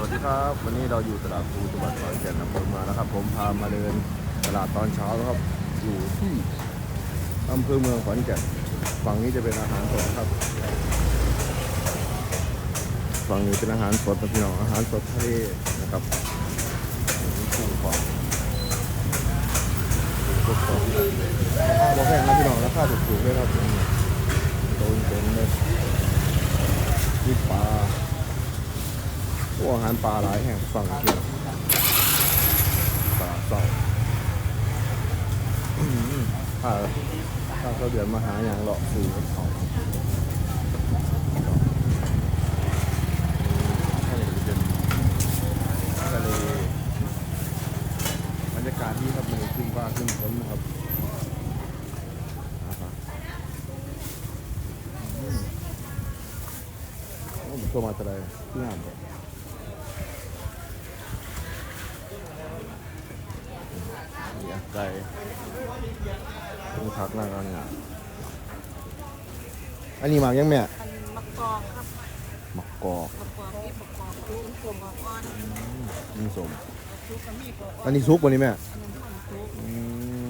สวัสดีครับ วันนี้เราอยู่ตลาดภูจังหวัดขอนแก่นอำเภอเมืองนะครับ ผมพามาเดินตลาดตอนเช้านะครับอยู่ที่อำเภอเมืองขอนแก่นฝั่งนี้จะเป็นอาหารสดครับ ฝั่งนี้เป็นอาหารสดนะพี่น้องอาหารสดทะเลนะครับมีกุ้งของกุ้งของราคาบ่แพงนะพี่น้องราคาถูกๆเลยครับโดนเต็มเลยมีปลา พวกอาหารปลาหลายแห่งฝั่งเกี่ยวปลาเต่าอื้อหือถ้าถ้าเขาเดือนมาหาอย่างเลาะซื้อกับเขาทะเลเป็นทะเลบรรยากาศที่ครับมันขึ้นฟ้าขึ้นฝนนะครับผมตัวมาแต่ไรที่งามเลยไก่เป็นพักนั่งกันเนี่ย อันนี้หมากยังแม่อันมะกอกครับหมักกอกมะกอกนี่มะกอกลูกกลมของก้อนนี่สมลูกกระมีกอกอันนี้ซุปวันนี้แม่อันนั้นของลูกอืม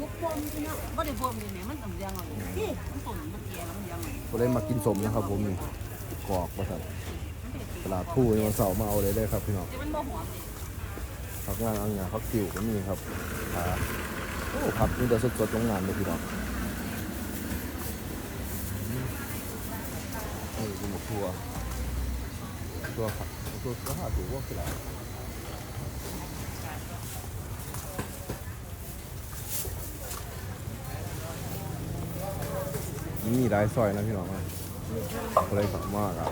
ลูกพรมที่เนาะบ่ได้พรมนี่แหม่มันตำยังอะนี่มันต้นมันแก่แล้วมันยังอะก็เลยมากินสมนะครับผมนี่กอกประสันตลาดผู้ในวันเสาร์มาเอาเลยได้ครับพี่น้องแต่มันบ่หอมเลยพักงานอังงานพักติวก็มีครับขาโอ้ผักนี่เดี๋ยวสดๆตรงงานเลยพี่น้อง นี่คือหมกทัวตัวผักตัวราคาถูกว่าคืออะไรนี่ได้ซอยนะพี่น้องนะอะไรฝักมากอะ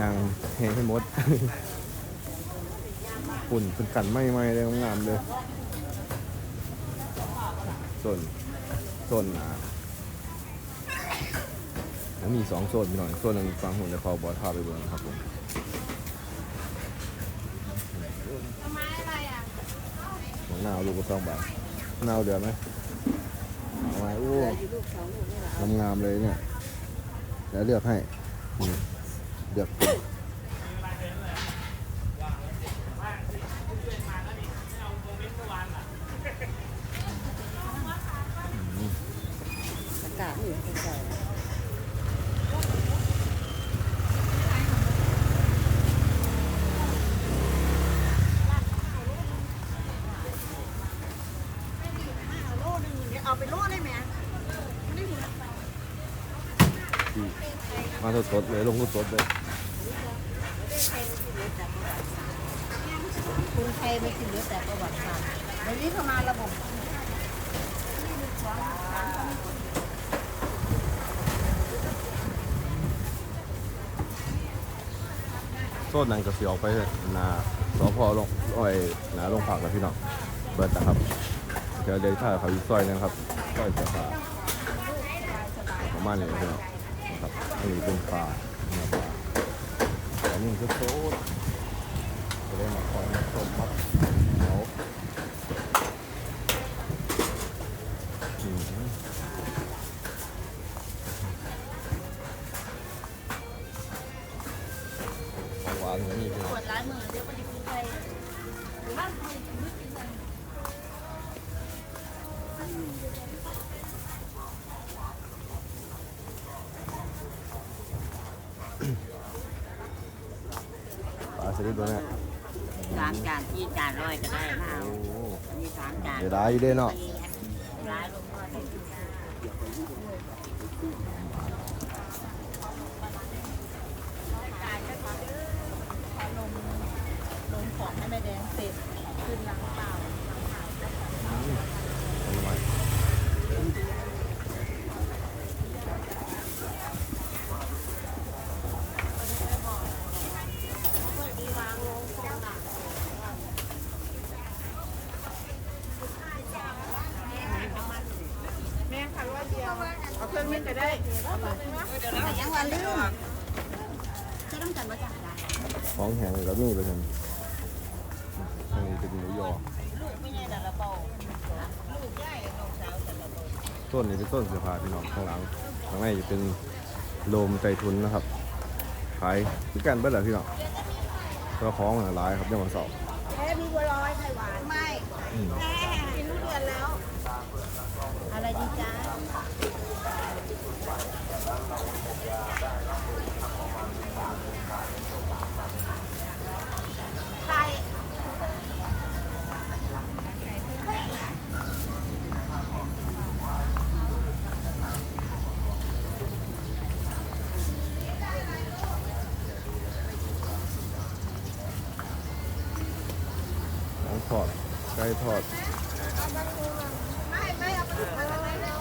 ยังเห็นให้หมดฝุ่นเป็นกันไม้ไม้เลยงามเลยส่วนส่วนอะ แล้วมีสองโซนพี่น้องโซนหนึ่งฟังหุ่นจะพอบอท่าไปเบิ่งครับผมทำไมอะไรอะของนาวลูกก็ต้องบาทนาวเดือดไหมเอาไว้โอ้อยู่ลูกสองลูกนี่ล่ะงามๆเลยเนี่ยเดี๋ยวเลือกให้นี่เลือกเป็นอากาศนี่ใส่เอาไปโลได้ไหม ที่มา สดๆเลยลงสดๆเลยคุณไทยไม่กินเหลือแต่ประวัติศาสตร์เดี๋ยวนี้เข้ามาระบบโซนนั้นก็สิออกไปหนาสพลงอ้อยหนาลงผักแล้วพี่น้องเบิดนะครับ เดี๋ยวเลยถ้าเขาอีกซอยนะครับซอยจะขาประมาณนี้พี่น้อง นะครับอันนี้เป็นปลาเนื้อปลาอันนี้คือโซ สลิดตัวเนี้ยสามจานที่จานร้อยก็ได้นะเอาโอ้อันนี้สามจานเดี๋ยวได้อยู่เด้เนาะร้ายลงมาได้ลงของให้แม่แดงเสร็จขึ้นล้างเปล่า ผลไม้ ยังวัน ลืมจะต้องกันว่าจะของแห้งก็มีไปกันอันนี้เป็นหมูยอลูกต้นนี้เป็นต้นเสือผาพี่น้องข้างหลังข้างในจะเป็นโลมใจทุนนะครับขายคือกันเบิดแหละพี่น้องเจ้าของหลายครับยังวันเสาร์แม่มีบัวลอยไข่หวานไม่แม่กินทุเรียนแล้ว อะไรดีจ้า ทอด ไก่ทอดไม่ไม่เอาไปถูกอะไรแล้ว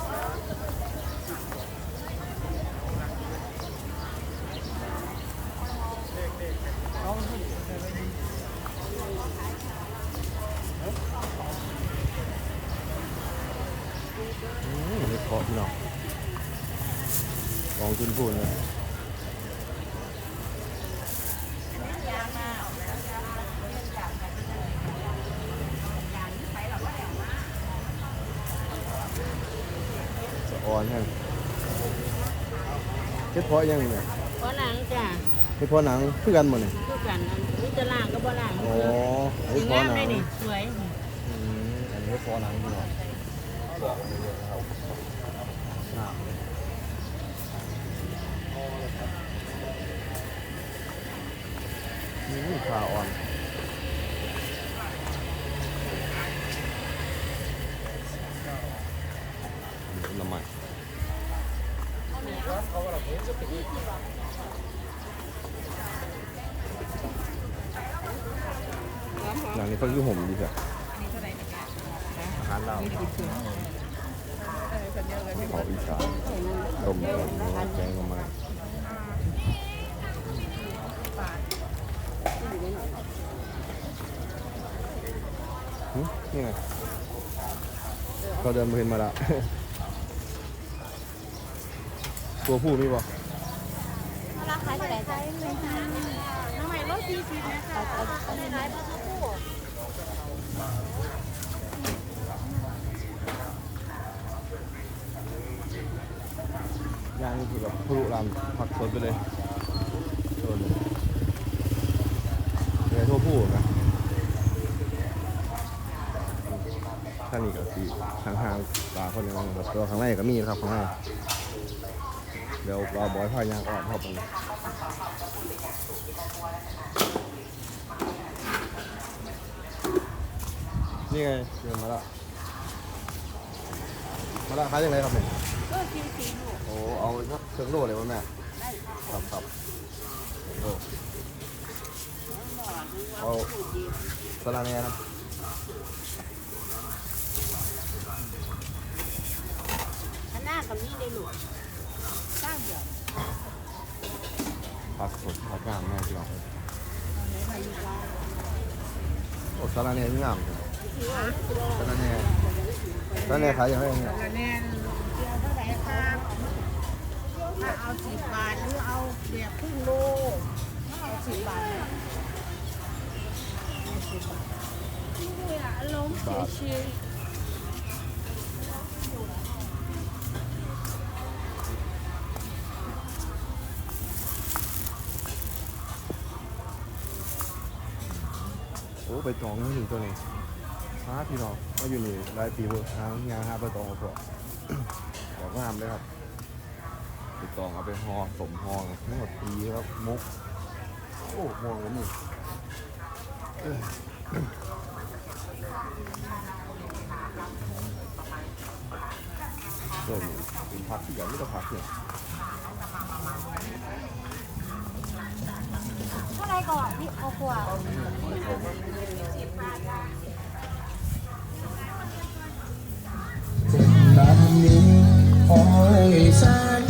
อืมเล็กเพาะพี่น้องลองกินพูนเลยสะออนแห้ง เฮ็ดเพาะยังเนี่ยเพราะหนังจ้ะเฮ็ดเพาะหนังคือกันหมดเลยทุกกันอันนี้จะล่างก็บ่ล่างอ๋อสเฮ็วดยเพาะงามหนัได้งนี่สวยอืมอันนี้เฮ็ดเพาะหนังพี่น้องบอกเลยนะครับงามเลยนี่ขาอ่อนนี่ อย่างนี้ก็คือห่มดีจ้ะอาหารเราวเขาอีสานต้มแกงเนื้อแกงมาหึนี่ไงเขาเดินมาเห็นมาละ ตัวผู้มีบ่ราคาเท่าไหร่จ้าน้ำใหม่รถสี่สิบนะจ๊ะเอาเอาในร้านปลาทูคู่ย่างนี่คือแบบพลุรามผักสดไปเลยโดนเลยเป็นไงทั่วผู้นะข้างนี้ก็สีห่างห่างๆตาคนยังแบบตัวข้างในก็มีนะครับข้างใน เดี๋ยวเราบอยพายางออกเข้าไปนี่ไงเดินมาล้วมาล้วขายยังไงครับเนี่ยก็สี่สิบลูกโอ้เอาสักเครื่องโลเลยวะแม่ได้ค่ะครับครับโอ้เอาสลาแน่นะหน้ากับนี่เลยลูกข้าวเดียว ผักสดผักงามแม่พี่น้องเอาไหนมาอยู่บ้านโอ้สลาแหน่ที่งามเลยสลาแหน่สลาแหน่ขายยังไงเนี่ยกรแนนเดียวเท่าไหร่ครับถ้าเอาสิบบาทหรือเอาแบบครึ่งโลถ้าเอาสิบบาทเนี่ยเอาสิบบาทนี่อะอารม ไปจองนี่ถึงตัวนี้ฮาพี่น้องมาอยู่นี่หลายปีเว้ยทางงานหาไปจองเอาพวกบอกงามเลยครับไปจองเอาไปห่อสมห่อทั้งหมดปีครับมุกโอ้มองแล้วนี่เริ่มเป็นพักที่กันไม่ต้องพักเนี่ยๆ เท่าไรก่อนนี่เอาขวดแบบนี้คอให้ฉัน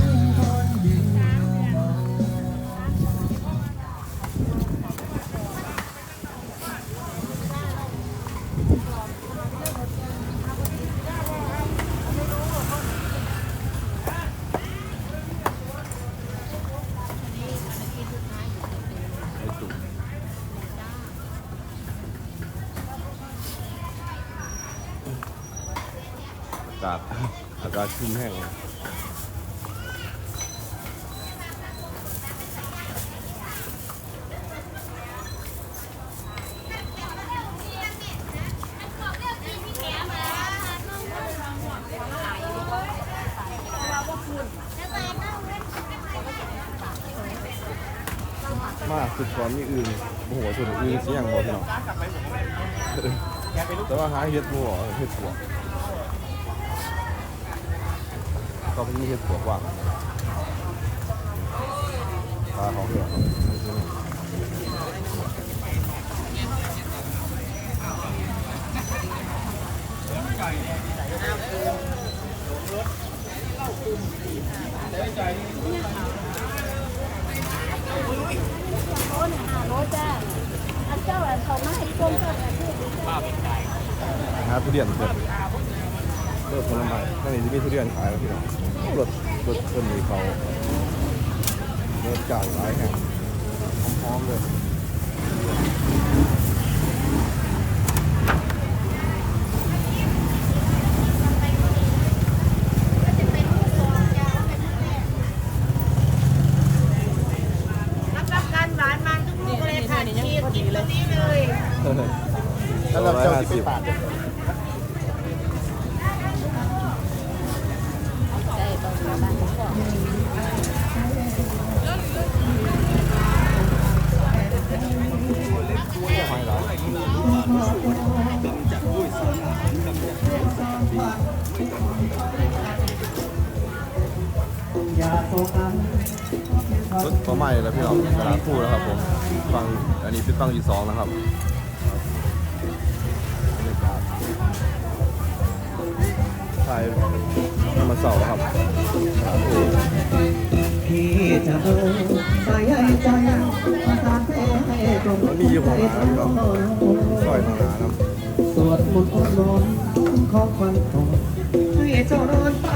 ากอากาศคุ้นแห้งมากสุดก่อนนี่อื่นโอ้โหสุดอื่นเสียงหมดเนาะแต่ว่าหาเห็ดหัวเห็ดหัว ก็ไม่ใช่ปวกว่าปลาของเหลือครับทุเรียนเร็จ อผลไม้นั่นนี่มีทุเรียนขายแล้วพี่น้องรถรถคนมีเขารถจ่ายหลายแห่งพร้อมๆเลย อันนี้เป็นฟังอีสองนะครับถ่ายมาสอร์ครับพี่จะดูใจใหญ่ใจปานเต้ตรงนี้อยู่งร้ก็ซอยของร้าครับสวดมนต์อดนอนขอควันทองให้เจ้าโดนไป